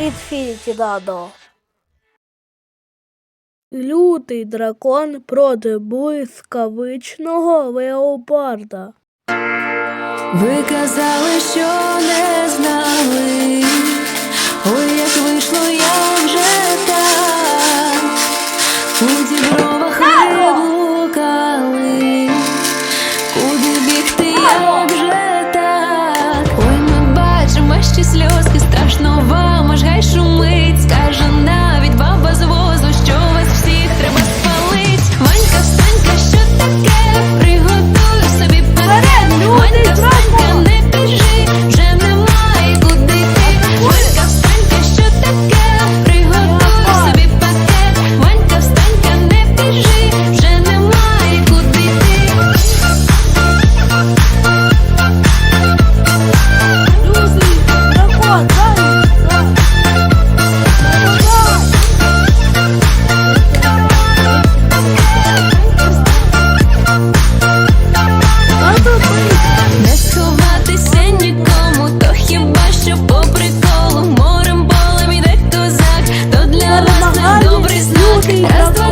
Інфініті Дадо. Лютий дракон проти блискавичного леопарда. Ви казали, що не знали. Ой, як вийшло, я вже так. У дібровах не блукали. Куди бігти, як вже так. Ой, ми бачимо, ще сльозки. добрий знак.